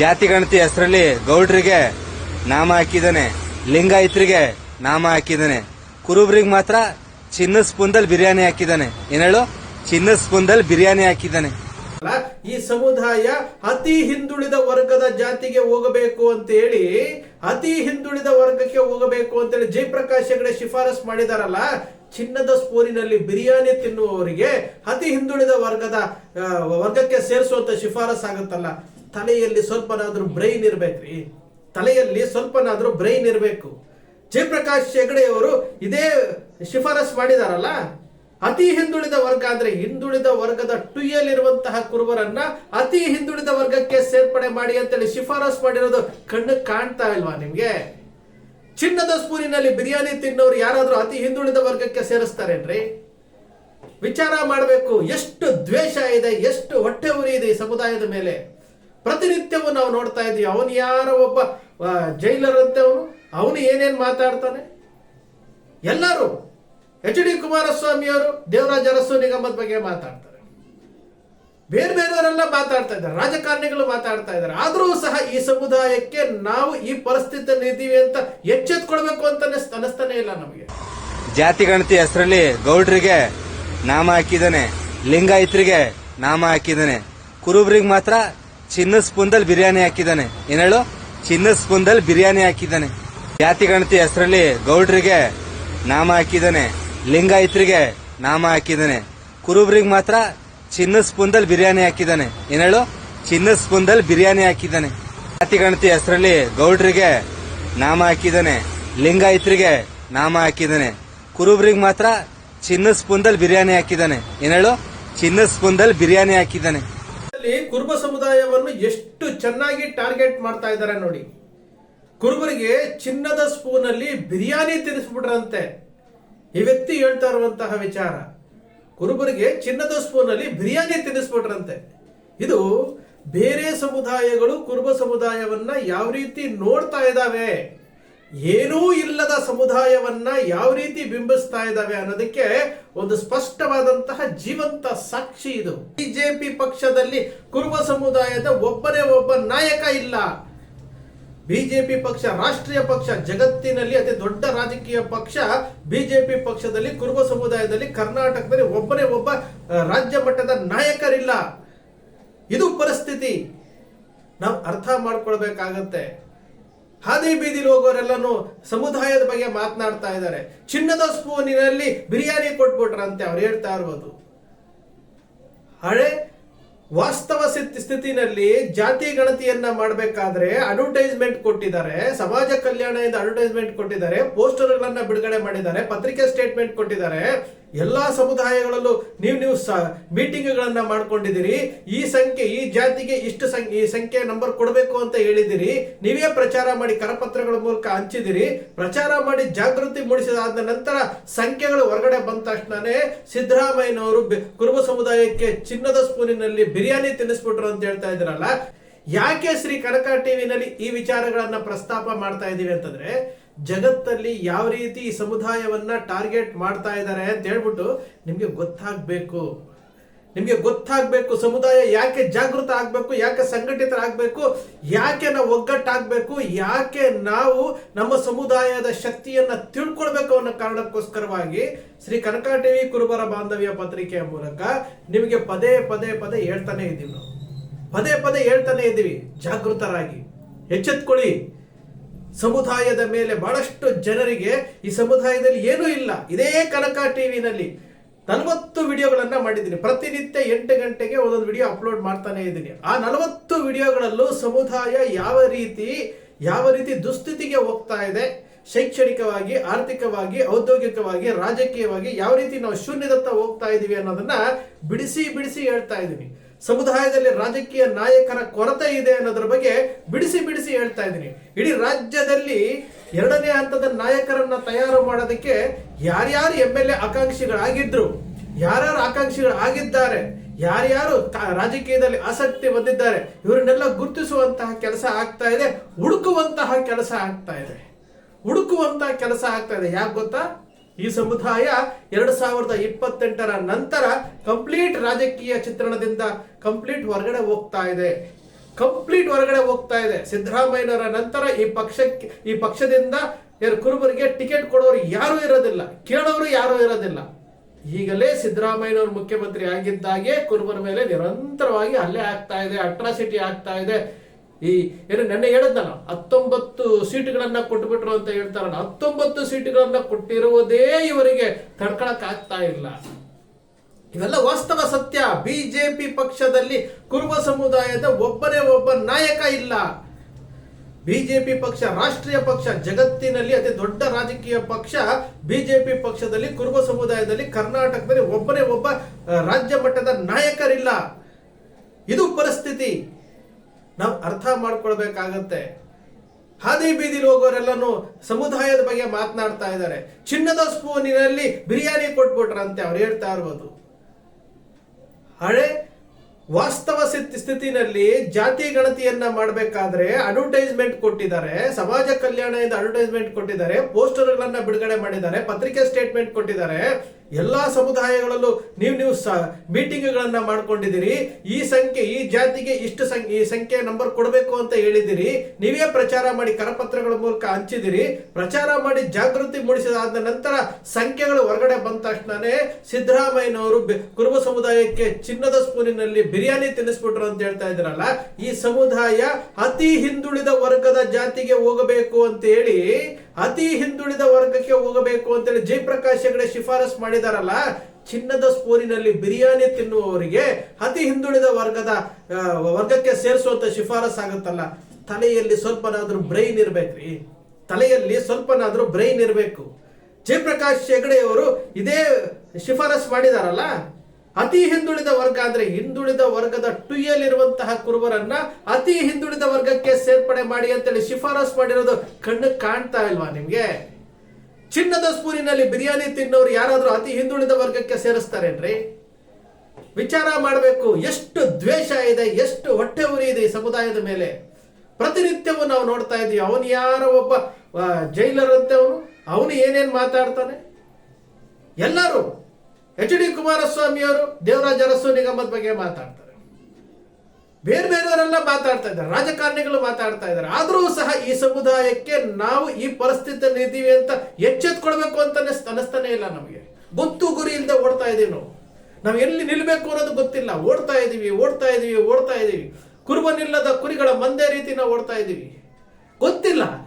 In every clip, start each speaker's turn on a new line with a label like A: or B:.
A: ಜಾತಿ ಗಣತಿ ಹೆಸರಲ್ಲಿ ಗೌಡ್ರಿಗೆ ನಾಮ ಹಾಕಿದ್ದಾನೆ, ಲಿಂಗಾಯತ್ರಿಗೆ ನಾಮ ಹಾಕಿದ್ದಾನೆ. ಕುರುಬ್ರಿಗೆ ಮಾತ್ರ ಚಿನ್ನ ಸ್ಪೂನ್ದಲ್ಲಿ ಬಿರಿಯಾನಿ ಹಾಕಿದ್ದಾನೆ. ಏನೇಳು ಚಿನ್ನ ಸ್ಪೂನ್ದಲ್ಲಿ ಬಿರಿಯಾನಿ
B: ಹಾಕಿದ್ದಾನೆ. ಈ ಸಮುದಾಯ ಅತಿ ಹಿಂದುಳಿದ ವರ್ಗದ ಜಾತಿಗೆ ಹೋಗಬೇಕು ಅಂತ ಹೇಳಿ, ಅತಿ ಹಿಂದುಳಿದ ವರ್ಗಕ್ಕೆ ಹೋಗಬೇಕು ಅಂತ ಹೇಳಿ ಜಯಪ್ರಕಾಶ್ ಹೆಗಡೆ ಶಿಫಾರಸ್ ಮಾಡಿದಾರಲ್ಲ, ಚಿನ್ನದ ಸ್ಪೂನಿನಲ್ಲಿ ಬಿರಿಯಾನಿ ತಿನ್ನುವವರಿಗೆ ಅತಿ ಹಿಂದುಳಿದ ವರ್ಗದ ವರ್ಗಕ್ಕೆ ಸೇರಿಸುವಂತ ಶಿಫಾರಸ್ ಆಗುತ್ತಲ್ಲ. ತಲೆಯಲ್ಲಿ ಸ್ವಲ್ಪನಾದ್ರೂ ಬ್ರೈನ್ ಇರ್ಬೇಕ್ರಿ. ತಲೆಯಲ್ಲಿ ಸ್ವಲ್ಪನಾದ್ರೂ ಬ್ರೈನ್ ಇರಬೇಕು. ಜಯಪ್ರಕಾಶ್ ಹೆಗಡೆಯವರು ಇದೇ ಶಿಫಾರಸ್ ಮಾಡಿದಾರಲ್ಲ, ಅತಿ ಹಿಂದುಳಿದ ವರ್ಗ ಅಂದ್ರೆ ಹಿಂದುಳಿದ ವರ್ಗದ ಟುಯ್ಯಲ್ಲಿರುವಂತಹ ಕುರುಬರನ್ನ ಅತಿ ಹಿಂದುಳಿದ ವರ್ಗಕ್ಕೆ ಸೇರ್ಪಡೆ ಮಾಡಿ ಅಂತೇಳಿ ಶಿಫಾರಸ್ ಮಾಡಿರೋದು ಕಣ್ಣು ಕಾಣ್ತಾ ಇಲ್ವಾ ನಿಮ್ಗೆ? ಚಿನ್ನದ ಸ್ಪೂನಿನಲ್ಲಿ ಬಿರಿಯಾನಿ ತಿನ್ನೋರು ಯಾರಾದರೂ ಅತಿ ಹಿಂದುಳಿದ ವರ್ಗಕ್ಕೆ ಸೇರಿಸ್ತಾರೇನ್ರಿ? ವಿಚಾರ ಮಾಡಬೇಕು. ಎಷ್ಟು ದ್ವೇಷ ಇದೆ, ಎಷ್ಟು ಹೊಟ್ಟೆ ಉರಿ ಇದೆ ಸಮುದಾಯದ ಮೇಲೆ. ಪ್ರತಿನಿತ್ಯವೂ ನಾವು ನೋಡ್ತಾ ಇದ್ದೀವಿ. ಅವನು ಯಾರ ಒಬ್ಬ ಜೈಲರ್ ಅಂತೆ ಅವನು. ಅವನು ಏನೇನು ಮಾತಾಡ್ತಾನೆ? ಎಲ್ಲರೂ, ಎಚ್ ಡಿ ಕುಮಾರಸ್ವಾಮಿ ಅವರು, ದೇವರಾಜ ಅರಸು ನಿಗಮದ ಬಗ್ಗೆ ಮಾತಾಡ್ತಾರೆ. ಬೇರೆ ಬೇರೆಯವರೆಲ್ಲ ಮಾತಾಡ್ತಾ ಇದ್ದಾರೆ. ರಾಜಕಾರಣಿಗಳು ಮಾತಾಡ್ತಾ ಇದ್ದಾರೆ. ಆದರೂ ಸಹ ಈ ಸಮುದಾಯಕ್ಕೆ ನಾವು ಈ ಪರಿಸ್ಥಿತಿಯಲ್ಲಿ ಇದ್ದೀವಿ ಅಂತ ಎಚ್ಚೆತ್ಕೊಳ್ಬೇಕು ಅಂತ ಅನಿಸ್- ಅನಿಸ್ತಾನೆ ಇಲ್ಲ ನಮಗೆ.
A: ಜಾತಿ ಗಣತಿ ಹೆಸರಲ್ಲಿ ಗೌಡ್ರಿಗೆ ನಾಮ ಹಾಕಿದ್ದಾನೆ. ಲಿಂಗಾಯತರಿಗೆ ನಾಮ ಹಾಕಿದ್ದಾನೆ. ಕುರುಬ್ರಿಗೆ ಮಾತ್ರ ಚಿನ್ನದ ಸ್ಪೂನ್ದಲ್ಲಿ ಬಿರಿಯಾನಿ ಹಾಕಿದ್ದಾನೆ. ಏನ್ ಹೇಳು? ಚಿನ್ನದ ಸ್ಪೂನ್ದಲ್ಲಿ ಬಿರಿಯಾನಿ ಹಾಕಿದ್ದಾನೆ. ಜಾತಿ ಗಣತಿ ಹೆಸರಲ್ಲಿ ಗೌಡ್ರಿಗೆ ನಾಮ ಹಾಕಿದ್ದಾನೆ. ಲಿಂಗಾಯತ್ರಿಗೆ ನಾಮ ಹಾಕಿದ್ದಾನೆ. ಕುರುಬ್ರಿಗೆ ಮಾತ್ರ ಚಿನ್ನದ ಸ್ಪೂನ್ದಲ್ಲಿ ಬಿರಿಯಾನಿ ಹಾಕಿದ್ದಾನೆ. ಏನ್ ಹೇಳು? ಚಿನ್ನದ ಸ್ಪೂನ್ದಲ್ಲಿ ಬಿರಿಯಾನಿ ಹಾಕಿದ್ದಾನೆ. ಜಾತಿ ಗಣತಿ ಹೆಸರಲ್ಲಿ ಗೌಡ್ರಿಗೆ ನಾಮ ಹಾಕಿದ್ದಾನೆ. ಲಿಂಗಾಯತ್ರಿಗೆ ನಾಮ ಹಾಕಿದ್ದಾನೆ. ಕುರುಬ್ರಿಗೆ ಮಾತ್ರ ಚಿನ್ನದ ಸ್ಪೂನ್ದಲ್ಲಿ ಬಿರಿಯಾನಿ ಹಾಕಿದ್ದಾನೆ. ಏನ್ ಹೇಳು? ಚಿನ್ನದ ಸ್ಪೂನ್ದಲ್ಲಿ ಬಿರಿಯಾನಿ ಹಾಕಿದಾನೆ
B: ಅಲ್ಲಿ ಕುರುಬ ಸಮುದಾಯವನ್ನು ಎಷ್ಟು ಚೆನ್ನಾಗಿ ಟಾರ್ಗೆಟ್ ಮಾಡ್ತಾ ಇದ್ದಾರೆ ನೋಡಿ. ಕುರುಬರಿಗೆ ಚಿನ್ನದ ಸ್ಪೂನಲ್ಲಿ ಬಿರಿಯಾನಿ ತಿನ್ನಿಸ್ಬಿಟ್ರಂತೆ. ಈ ವ್ಯಕ್ತಿ ಹೇಳ್ತಾ ಇರುವಂತಹ ವಿಚಾರ. ಕುರುಬರಿಗೆ ಚಿನ್ನದ ಸ್ಪೂನಲ್ಲಿ ಬಿರಿಯಾನಿ ತಿನ್ನಿಸ್ಬಿಟ್ರಂತೆ. ಇದು ಬೇರೆ ಸಮುದಾಯಗಳು ಕುರುಬ ಸಮುದಾಯವನ್ನ ಯಾವ ರೀತಿ ನೋಡ್ತಾ ಇದ್ದಾವೆ? ಏನೂ ಇಲ್ಲದ ಸಮುದಾಯವನ್ನ ಯಾವ ರೀತಿ ಬಿಂಬಿಸ್ತಾ ಇದ್ದಾವೆ ಅನ್ನೋದಕ್ಕೆ ಒಂದು ಸ್ಪಷ್ಟವಾದಂತಹ ಜೀವಂತ ಸಾಕ್ಷಿ ಇದು. ಬಿಜೆಪಿ ಪಕ್ಷದಲ್ಲಿ ಕುರುಬ ಸಮುದಾಯದ ಒಬ್ಬನೇ ಒಬ್ಬ ನಾಯಕ ಇಲ್ಲ. ಬಿಜೆಪಿ ಪಕ್ಷ, ರಾಷ್ಟ್ರೀಯ ಪಕ್ಷ, ಜಗತ್ತಿನಲ್ಲಿ ಅತಿ ದೊಡ್ಡ ರಾಜಕೀಯ ಪಕ್ಷ, ಬಿಜೆಪಿ ಪಕ್ಷದಲ್ಲಿ ಕುರುಬ ಸಮುದಾಯದಲ್ಲಿ ಕರ್ನಾಟಕದಲ್ಲಿ ಒಬ್ಬನೇ ಒಬ್ಬ ರಾಜ್ಯ ಮಟ್ಟದ ನಾಯಕರಿಲ್ಲ. ಇದು ಪರಿಸ್ಥಿತಿ. ನಾವು ಅರ್ಥ ಮಾಡ್ಕೊಳ್ಬೇಕಾಗತ್ತೆ. ಹಾದಿ ಬೀದಿಲಿ ಹೋಗೋರೆಲ್ಲನೂ ಸಮುದಾಯದ ಬಗ್ಗೆ ಮಾತನಾಡ್ತಾ ಇದ್ದಾರೆ. ಚಿನ್ನದ ಸ್ಪೂನಿನಲ್ಲಿ ಬಿರಿಯಾನಿ ಕೊಟ್ಬಿಟ್ರಂತೆ ಅವ್ರು ಹೇಳ್ತಾ ಇರ್ಬೋದು. ಹಳೆ ವಾಸ್ತವ ಸ್ಥಿತಿ ಸ್ಥಿತಿನಲ್ಲಿ ಜಾತಿ ಗಣತಿಯನ್ನ ಮಾಡಬೇಕಾದ್ರೆ ಅಡ್ವರ್ಟೈಸ್ಮೆಂಟ್ ಕೊಟ್ಟಿದ್ದಾರೆ. ಸಮಾಜ ಕಲ್ಯಾಣದಿಂದ ಅಡ್ವರ್ಟೈಸ್ಮೆಂಟ್ ಕೊಟ್ಟಿದ್ದಾರೆ. ಪೋಸ್ಟರ್ಗಳನ್ನ ಬಿಡುಗಡೆ ಮಾಡಿದ್ದಾರೆ. ಪತ್ರಿಕೆ ಸ್ಟೇಟ್ಮೆಂಟ್ ಕೊಟ್ಟಿದ್ದಾರೆ. ಎಲ್ಲಾ ಸಮುದಾಯಗಳಲ್ಲೂ ನೀವು ನೀವು ಮೀಟಿಂಗ್ಗಳನ್ನು ಮಾಡ್ಕೊಂಡಿದ್ದೀರಿ. ಈ ಸಂಖ್ಯೆ, ಈ ಜಾತಿಗೆ ಇಷ್ಟು ಸಂಖ್ಯೆ, ಈ ಸಂಖ್ಯೆ ನಂಬರ್ ಕೊಡಬೇಕು ಅಂತ ಹೇಳಿದಿರಿ ನೀವೇ ಪ್ರಚಾರ ಮಾಡಿ ಕರಪತ್ರಗಳ ಮೂಲಕ ಹಂಚಿದಿರಿ ಪ್ರಚಾರ ಮಾಡಿ ಜಾಗೃತಿ ಮೂಡಿಸಿದಾದ ನಂತರ ಸಂಖ್ಯೆಗಳು ಹೊರಗಡೆ ಬಂದ ತಕ್ಷಣನೇ ಸಿದ್ದರಾಮಯ್ಯನವರು ಕುರುಬ ಸಮುದಾಯಕ್ಕೆ ಚಿನ್ನದ ಸ್ಪೂನಿನಲ್ಲಿ ಬಿರಿಯಾನಿ ತಿನ್ನಿಸ್ಬಿಟ್ರು ಅಂತ ಹೇಳ್ತಾ ಇದ್ರಲ್ಲ ಯಾಕೆ ಶ್ರೀ ಕನಕ ಟಿವಿನಲ್ಲಿ ಈ ವಿಚಾರಗಳನ್ನ ಪ್ರಸ್ತಾಪ ಮಾಡ್ತಾ ಇದ್ದೀವಿ ಅಂತಂದ್ರೆ ಜಗತ್ತಲ್ಲಿ ಯಾವ ರೀತಿ ಈ ಸಮುದಾಯವನ್ನ ಟಾರ್ಗೆಟ್ ಮಾಡ್ತಾ ಇದ್ದಾರೆ ಅಂತ ಹೇಳ್ಬಿಟ್ಟು ನಿಮ್ಗೆ ಗೊತ್ತಾಗ್ಬೇಕು. ನಿಮ್ಗೆ ಗೊತ್ತಾಗ್ಬೇಕು ಸಮುದಾಯ ಯಾಕೆ ಜಾಗೃತ ಆಗ್ಬೇಕು, ಯಾಕೆ ಸಂಘಟಿತರಾಗಬೇಕು, ಯಾಕೆ ನಾವು ಒಗ್ಗಟ್ಟಾಗಬೇಕು, ಯಾಕೆ ನಾವು ನಮ್ಮ ಸಮುದಾಯದ ಶಕ್ತಿಯನ್ನ ತಿಳ್ಕೊಳ್ಬೇಕು ಅನ್ನೋ ಕಾರಣಕ್ಕೋಸ್ಕರವಾಗಿ ಶ್ರೀ ಕನಕ ಟಿವಿ ಕುರುಬರ ಬಾಂಧವ್ಯ ಪತ್ರಿಕೆಯ ಮೂಲಕ ನಿಮಗೆ ಪದೇ ಪದೇ ಪದೇ ಹೇಳ್ತಾನೆ ಇದ್ದೀವಿ ನಾವು. ಪದೇ ಪದೇ ಹೇಳ್ತಾನೆ ಇದ್ದೀವಿ, ಜಾಗೃತರಾಗಿ. ಎಚ್ಚೆತ್ಕೊಳ್ಳಿ. ಸಮುದಾಯದ ಮೇಲೆ ಬಹಳಷ್ಟು ಜನರಿಗೆ ಈ ಸಮುದಾಯದಲ್ಲಿ ಏನೂ ಇಲ್ಲ. ಇದೇ ಕನಕ ಟಿವಿನಲ್ಲಿ ನಲವತ್ತು ವಿಡಿಯೋಗಳನ್ನ ಮಾಡಿದ್ದೀನಿ. ಪ್ರತಿನಿತ್ಯ ಎಂಟು ಗಂಟೆಗೆ ಒಂದೊಂದು ವಿಡಿಯೋ ಅಪ್ಲೋಡ್ ಮಾಡ್ತಾನೆ ಇದ್ದೀನಿ. ಆ ನಲವತ್ತು ವಿಡಿಯೋಗಳಲ್ಲೂ ಸಮುದಾಯ ಯಾವ ರೀತಿ ಯಾವ ರೀತಿ ದುಸ್ಥಿತಿಗೆ ಹೋಗ್ತಾ ಇದೆ, ಶೈಕ್ಷಣಿಕವಾಗಿ, ಆರ್ಥಿಕವಾಗಿ, ಔದ್ಯೋಗಿಕವಾಗಿ, ರಾಜಕೀಯವಾಗಿ ಯಾವ ರೀತಿ ನಾವು ಶೂನ್ಯದತ್ತ ಹೋಗ್ತಾ ಇದೀವಿ ಅನ್ನೋದನ್ನ ಬಿಡಿಸಿ ಬಿಡಿಸಿ ಹೇಳ್ತಾ ಇದ್ದೀನಿ ಸಮುದಾಯದಲ್ಲಿ ರಾಜಕೀಯ ನಾಯಕರ ಕೊರತೆ ಇದೆ ಅನ್ನೋದ್ರ ಬಗ್ಗೆ ಬಿಡಿಸಿ ಬಿಡಿಸಿ ಹೇಳ್ತಾ ಇದ್ದೀನಿ. ಇಡೀ ರಾಜ್ಯದಲ್ಲಿ ಎರಡನೇ ಹಂತದ ನಾಯಕರನ್ನ ತಯಾರು ಮಾಡೋದಕ್ಕೆ ಯಾರ್ಯಾರು ಎಂ ಎಲ್ ಎ ಆಕಾಂಕ್ಷಿಗಳಾಗಿದ್ರು, ಯಾರ್ಯಾರು ಆಕಾಂಕ್ಷಿಗಳಾಗಿದ್ದಾರೆ, ಯಾರ್ಯಾರು ಕ- ರಾಜಕೀಯದಲ್ಲಿ ಆಸಕ್ತಿ ಹೊಂದಿದ್ದಾರೆ, ಇವರನ್ನೆಲ್ಲ ಗುರುತಿಸುವಂತಹ ಕೆಲಸ ಆಗ್ತಾ ಇದೆ, ಹುಡುಕುವಂತಹ ಕೆಲಸ ಆಗ್ತಾ ಇದೆ. ಹುಡುಕುವಂತಹ ಕೆಲಸ ಆಗ್ತಾ ಇದೆ. ಯಾಕೆ ಗೊತ್ತಾ? ಈ ಸಮುದಾಯ ಎರಡು ಸಾವಿರದ ಇಪ್ಪತ್ತೆಂಟರ ನಂತರ ಕಂಪ್ಲೀಟ್ ರಾಜಕೀಯ ಚಿತ್ರಣದಿಂದ ಕಂಪ್ಲೀಟ್ ಹೊರಗಡೆ ಹೋಗ್ತಾ ಇದೆ. ಕಂಪ್ಲೀಟ್ ಹೊರಗಡೆ ಹೋಗ್ತಾ ಇದೆ. ಸಿದ್ದರಾಮಯ್ಯನವರ ನಂತರ ಈ ಪಕ್ಷಕ್ಕೆ, ಈ ಪಕ್ಷದಿಂದ ಕುರುಬರಿಗೆ ಟಿಕೆಟ್ ಕೊಡೋರು ಯಾರೂ ಇರೋದಿಲ್ಲ. ಕೇಳೋರು ಯಾರೂ ಇರೋದಿಲ್ಲ. ಈಗಲೇ ಸಿದ್ದರಾಮಯ್ಯನವರು ಮುಖ್ಯಮಂತ್ರಿ ಆಗಿದ್ದಾಗೆ ಕುರುಬರ ಮೇಲೆ ನಿರಂತರವಾಗಿ ಹಲ್ಲೆ ಆಗ್ತಾ ಇದೆ, ಅಟ್ರಾಸಿಟಿ ಆಗ್ತಾ ಇದೆ. ಈ, ಏನು ನೆನ್ನೆ ಹೇಳಿದ್ನಲ್ಲ ಹತ್ತೊಂಬತ್ತು ಸೀಟುಗಳನ್ನ ಕೊಟ್ಬಿಟ್ರು ಅಂತ ಹೇಳ್ತಾರಲ್ಲ, ಹತ್ತೊಂಬತ್ತು ಸೀಟುಗಳನ್ನ ಕೊಟ್ಟಿರುವುದೇ ಇವರಿಗೆ ತಡ್ಕೊಳಕ್ ಆಗ್ತಾ ಇಲ್ಲ. ಇವೆಲ್ಲ ವಾಸ್ತವ ಸತ್ಯ. ಬಿಜೆಪಿ ಪಕ್ಷದಲ್ಲಿ ಕುರುಬ ಸಮುದಾಯದ ಒಬ್ಬನೇ ಒಬ್ಬ ನಾಯಕ ಇಲ್ಲ. ಬಿಜೆಪಿ ಪಕ್ಷ, ರಾಷ್ಟ್ರೀಯ ಪಕ್ಷ, ಜಗತ್ತಿನಲ್ಲಿ ಅತಿ ದೊಡ್ಡ ರಾಜಕೀಯ ಪಕ್ಷ, ಬಿಜೆಪಿ ಪಕ್ಷದಲ್ಲಿ ಕುರುಬ ಸಮುದಾಯದಲ್ಲಿ ಕರ್ನಾಟಕದಲ್ಲಿ ಒಬ್ಬನೇ ಒಬ್ಬ ರಾಜ್ಯ ಮಟ್ಟದ ನಾಯಕರಿಲ್ಲ. ಇದು ಪರಿಸ್ಥಿತಿ. ನಾವು ಅರ್ಥ ಮಾಡ್ಕೊಳ್ಬೇಕಾಗತ್ತೆ. ಹಾದಿ ಬೀದಿಲಿ ಹೋಗೋರೆಲ್ಲನೂ ಸಮುದಾಯದ ಬಗ್ಗೆ ಮಾತನಾಡ್ತಾ ಇದ್ದಾರೆ. ಚಿನ್ನದ ಸ್ಪೂನಿನಲ್ಲಿ ಬಿರಿಯಾನಿ ಕೊಟ್ಬಿಟ್ರಂತೆ ಅವ್ರು ಹೇಳ್ತಾ ಇರ್ಬೋದು. ಹಳೆ ವಾಸ್ತವ ಸ್ಥಿತಿ ಸ್ಥಿತಿನಲ್ಲಿ ಜಾತಿ ಗಣತಿಯನ್ನ ಮಾಡಬೇಕಾದ್ರೆ ಅಡ್ವರ್ಟೈಸ್ಮೆಂಟ್ ಕೊಟ್ಟಿದ್ದಾರೆ. ಸಮಾಜ ಕಲ್ಯಾಣದಿಂದ ಅಡ್ವರ್ಟೈಸ್ಮೆಂಟ್ ಕೊಟ್ಟಿದ್ದಾರೆ. ಪೋಸ್ಟರ್ಗಳನ್ನ ಬಿಡುಗಡೆ ಮಾಡಿದ್ದಾರೆ. ಪತ್ರಿಕೆ ಸ್ಟೇಟ್ಮೆಂಟ್ ಕೊಟ್ಟಿದ್ದಾರೆ. ಎಲ್ಲಾ ಸಮುದಾಯಗಳಲ್ಲೂ ನೀವು ನೀವು ಮೀಟಿಂಗ್ಗಳನ್ನ ಮಾಡ್ಕೊಂಡಿದ್ದೀರಿ. ಈ ಸಂಖ್ಯೆ, ಈ ಜಾತಿಗೆ ಇಷ್ಟು ಸಂಖ್ಯೆ ಈ ಸಂಖ್ಯೆ ನಂಬರ್ ಕೊಡಬೇಕು ಅಂತ ಹೇಳಿದಿರಿ ನೀವೇ ಪ್ರಚಾರ ಮಾಡಿ ಕರಪತ್ರಗಳ ಮೂಲಕ ಹಂಚಿದಿರಿ ಪ್ರಚಾರ ಮಾಡಿ ಜಾಗೃತಿ ಮೂಡಿಸಿದಾದ ನಂತರ ಸಂಖ್ಯೆಗಳು ಹೊರಗಡೆ ಬಂದ ತಕ್ಷಣನೇ ಸಿದ್ದರಾಮಯ್ಯನವರು ಕುರುಬ ಸಮುದಾಯಕ್ಕೆ ಚಿನ್ನದ ಸ್ಪೂನಿನಲ್ಲಿ ಬಿರಿಯಾನಿ ತಿನ್ನಿಸ್ಬಿಟ್ರು ಅಂತ ಹೇಳ್ತಾ ಇದ್ರಲ್ಲ ಈ ಸಮುದಾಯ ಅತಿ ಹಿಂದುಳಿದ ವರ್ಗದ ಜಾತಿಗೆ ಹೋಗಬೇಕು ಅಂತ ಹೇಳಿ ಅತಿ ಹಿಂದುಳಿದ ವರ್ಗಕ್ಕೆ ಹೋಗಬೇಕು ಅಂತೇಳಿ ಜಯಪ್ರಕಾಶ್ ಹೆಗಡೆ ಶಿಫಾರಸ್ ಮಾಡಿದಾರಲ್ಲ, ಚಿನ್ನದ ಸ್ಪೂರಿನಲ್ಲಿ ಬಿರಿಯಾನಿ ತಿನ್ನುವವರಿಗೆ ಅತಿ ಹಿಂದುಳಿದ ವರ್ಗದ ವರ್ಗಕ್ಕೆ ಸೇರಿಸುವಂತ ಶಿಫಾರಸ್ ಆಗುತ್ತಲ್ಲ. ತಲೆಯಲ್ಲಿ ಸ್ವಲ್ಪನಾದ್ರೂ ಬ್ರೈನ್ ಇರ್ಬೇಕ್ರಿ. ತಲೆಯಲ್ಲಿ ಸ್ವಲ್ಪನಾದ್ರೂ ಬ್ರೈನ್ ಇರಬೇಕು. ಜಯಪ್ರಕಾಶ್ ಹೆಗಡೆಯವರು ಇದೇ ಶಿಫಾರಸ್ ಮಾಡಿದಾರಲ್ಲ ಅತಿ ಹಿಂದುಳಿದ ವರ್ಗ ಅಂದ್ರೆ ಹಿಂದುಳಿದ ವರ್ಗದ ಟುಯ್ಯಲ್ಲಿರುವಂತಹ ಕುರುಬರನ್ನ ಅತಿ ಹಿಂದುಳಿದ ವರ್ಗಕ್ಕೆ ಸೇರ್ಪಡೆ ಮಾಡಿ ಅಂತೇಳಿ ಶಿಫಾರಸ್ ಮಾಡಿರೋದು ಕಣ್ಣು ಕಾಣ್ತಾ ಇಲ್ವಾ ನಿಮ್ಗೆ? ಚಿನ್ನದ ಸ್ಪೂನಿನಲ್ಲಿ ಬಿರಿಯಾನಿ ತಿನ್ನೋರು ಯಾರಾದ್ರೂ ಅತಿ ಹಿಂದುಳಿದ ವರ್ಗಕ್ಕೆ ಸೇರಿಸ್ತಾರೇನ್ರಿ? ವಿಚಾರ ಮಾಡಬೇಕು, ಎಷ್ಟು ದ್ವೇಷ ಇದೆ, ಎಷ್ಟು ಹೊಟ್ಟೆ ಉರಿ ಇದೆ ಈ ಸಮುದಾಯದ ಮೇಲೆ. ಪ್ರತಿನಿತ್ಯವೂ ನಾವು ನೋಡ್ತಾ ಇದೀವಿ ಅವನು ಯಾರೋ ಒಬ್ಬ ಜೈಲರ್ ಅಂತೆ ಅವನು ಅವನು ಏನೇನ್ ಮಾತಾಡ್ತಾನೆ? ಎಲ್ಲರೂ ಎಚ್ ಡಿ ಕುಮಾರಸ್ವಾಮಿ ಅವರು ದೇವರಾಜ ಅರಸು ನಿಗಮದ ಬಗ್ಗೆ ಮಾತಾಡ್ತಾರೆ. ಬೇರೆ ಬೇರೆಯವರೆಲ್ಲ ಮಾತಾಡ್ತಾ ಇದ್ದಾರೆ, ರಾಜಕಾರಣಿಗಳು ಮಾತಾಡ್ತಾ ಇದ್ದಾರೆ. ಆದರೂ ಸಹ ಈ ಸಮುದಾಯಕ್ಕೆ ನಾವು ಈ ಪರಿಸ್ಥಿತಿಯಲ್ಲಿ ಇದ್ದೀವಿ ಅಂತ ಎಚ್ಚೆತ್ಕೊಳ್ಬೇಕು ಅಂತ ಅನಿಸ್- ಅನಿಸ್ತಾನೆ ಇಲ್ಲ ನಮಗೆ. ಗೊತ್ತು ಗುರಿ ಇಲ್ಲದೆ ಓಡ್ತಾ ಇದೀವಿ ನಾವು. ನಾವು ಎಲ್ಲಿ ನಿಲ್ಲಬೇಕು ಅನ್ನೋದು ಗೊತ್ತಿಲ್ಲ. ಓಡ್ತಾ ಇದೀವಿ ಓಡ್ತಾ ಇದೀವಿ ಓಡ್ತಾ ಇದೀವಿ. ಕುರುಬನಿಲ್ಲದ ಕುರಿಗಳ ಮಂದೆ ರೀತಿ ನಾವು ಓಡ್ತಾ ಇದೀವಿ. ಗೊತ್ತಿಲ್ಲ.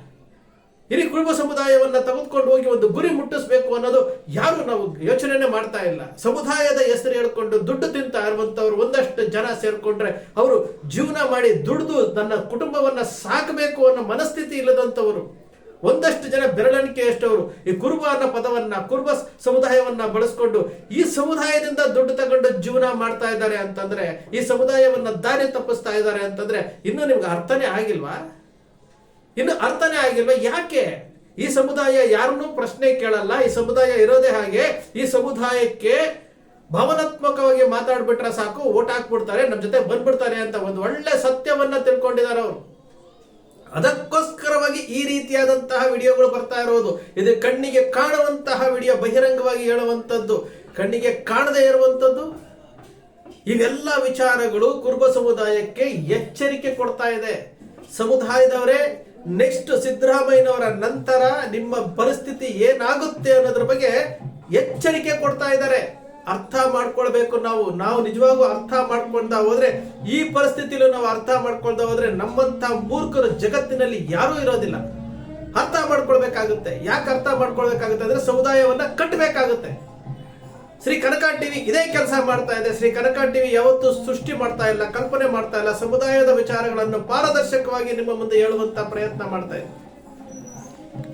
B: ಇಡೀ ಕುರುಬ ಸಮುದಾಯವನ್ನ ತೆಗೆದುಕೊಂಡು ಹೋಗಿ ಒಂದು ಗುರಿ ಮುಟ್ಟಿಸ್ಬೇಕು ಅನ್ನೋದು ಯಾರು ನಾವು ಯೋಚನೆನೇ ಮಾಡ್ತಾ ಇಲ್ಲ. ಸಮುದಾಯದ ಹೆಸರು ಹೇಳ್ಕೊಂಡು ದುಡ್ಡು ತಿಂತಾ ಇರುವಂತವ್ರು ಒಂದಷ್ಟು ಜನ ಸೇರಿಕೊಂಡ್ರೆ ಅವರು ಜೀವನ ಮಾಡಿ ದುಡ್ದು ನನ್ನ ಕುಟುಂಬವನ್ನ ಸಾಕಬೇಕು ಅನ್ನೋ ಮನಸ್ಥಿತಿ ಇಲ್ಲದಂತವರು ಒಂದಷ್ಟು ಜನ ಬೆರಳಿಕೆಯಷ್ಟವರು ಈ ಕುರುಬ ಅನ್ನೋ ಪದವನ್ನ, ಕುರುಬ ಸಮುದಾಯವನ್ನ ಬಳಸ್ಕೊಂಡು ಈ ಸಮುದಾಯದಿಂದ ದುಡ್ಡು ತಗೊಂಡು ಜೀವನ ಮಾಡ್ತಾ ಇದ್ದಾರೆ ಅಂತಂದ್ರೆ, ಈ ಸಮುದಾಯವನ್ನ ದಾರಿ ತಪ್ಪಿಸ್ತಾ ಇದ್ದಾರೆ ಅಂತಂದ್ರೆ ಇನ್ನೂ ನಿಮ್ಗೆ ಅರ್ಥನೇ ಆಗಿಲ್ವಾ? ಇನ್ನು ಅರ್ಥನೇ ಆಗಿಲ್ವ ಯಾಕೆ? ಈ ಸಮುದಾಯ ಯಾರನ್ನೂ ಪ್ರಶ್ನೆ ಕೇಳಲ್ಲ. ಈ ಸಮುದಾಯ ಇರೋದೇ ಹಾಗೆ ಈ ಸಮುದಾಯಕ್ಕೆ ಭಾವನಾತ್ಮಕವಾಗಿ ಮಾತಾಡ್ಬಿಟ್ರೆ ಸಾಕು ಓಟ್ ಹಾಕ್ಬಿಡ್ತಾರೆ ನಮ್ಮ ಜೊತೆ ಬಂದ್ಬಿಡ್ತಾರೆ ಅಂತ ಒಂದು ಒಳ್ಳೆ ಸತ್ಯವನ್ನ ತಿಳ್ಕೊಂಡಿದ್ದಾರೆ ಅವರು. ಅದಕ್ಕೋಸ್ಕರವಾಗಿ ಈ ರೀತಿಯಾದಂತಹ ವಿಡಿಯೋಗಳು ಬರ್ತಾ ಇರೋದು. ಇದು ಕಣ್ಣಿಗೆ ಕಾಣುವಂತಹ ವಿಡಿಯೋ, ಬಹಿರಂಗವಾಗಿ ಹೇಳುವಂಥದ್ದು. ಕಣ್ಣಿಗೆ ಕಾಣದೇ ಇರುವಂಥದ್ದು. ಇವೆಲ್ಲ ವಿಚಾರಗಳು ಕುರುಬ ಸಮುದಾಯಕ್ಕೆ ಎಚ್ಚರಿಕೆ ಕೊಡ್ತಾ ಇದೆ. ಸಮುದಾಯದವರೇ ನೆಕ್ಸ್ಟ್ ಸಿದ್ದರಾಮಯ್ಯನವರ ನಂತರ ನಿಮ್ಮ ಪರಿಸ್ಥಿತಿ ಏನಾಗುತ್ತೆ ಅನ್ನೋದ್ರ ಬಗ್ಗೆ ಎಚ್ಚರಿಕೆ ಕೊಡ್ತಾ ಇದ್ದಾರೆ. ಅರ್ಥ ಮಾಡ್ಕೊಳ್ಬೇಕು ನಾವು. ನಾವು ನಿಜವಾಗೂ ಅರ್ಥ ಮಾಡ್ಕೊಳ್ತಾ ಹೋದ್ರೆ, ಈ ಪರಿಸ್ಥಿತಿಲೂ ನಾವು ಅರ್ಥ ಮಾಡ್ಕೊಳ್ತಾ ಹೋದ್ರೆ ನಮ್ಮಂತ ಮೂರ್ಖರು ಜಗತ್ತಿನಲ್ಲಿ ಯಾರೂ ಇರೋದಿಲ್ಲ. ಅರ್ಥ ಮಾಡ್ಕೊಳ್ಬೇಕಾಗುತ್ತೆ. ಯಾಕೆ ಅರ್ಥ ಮಾಡ್ಕೊಳ್ಬೇಕಾಗುತ್ತೆ ಅಂದ್ರೆ, ಸಮುದಾಯವನ್ನ ಕಟ್ಟಬೇಕಾಗುತ್ತೆ. ಶ್ರೀ ಕನಕ ಟಿವಿ ಇದೇ ಕೆಲಸ ಮಾಡ್ತಾ ಇದೆ. ಶ್ರೀ ಕನಕ ಟಿವಿ ಯಾವತ್ತೂ ಸೃಷ್ಟಿ ಮಾಡ್ತಾ ಇಲ್ಲ, ಕಲ್ಪನೆ ಮಾಡ್ತಾ ಇಲ್ಲ. ಸಮುದಾಯದ ವಿಚಾರಗಳನ್ನು ಪಾರದರ್ಶಕವಾಗಿ ನಿಮ್ಮ ಮುಂದೆ ಹೇಳುವಂತ ಪ್ರಯತ್ನ ಮಾಡ್ತಾ ಇದೆ.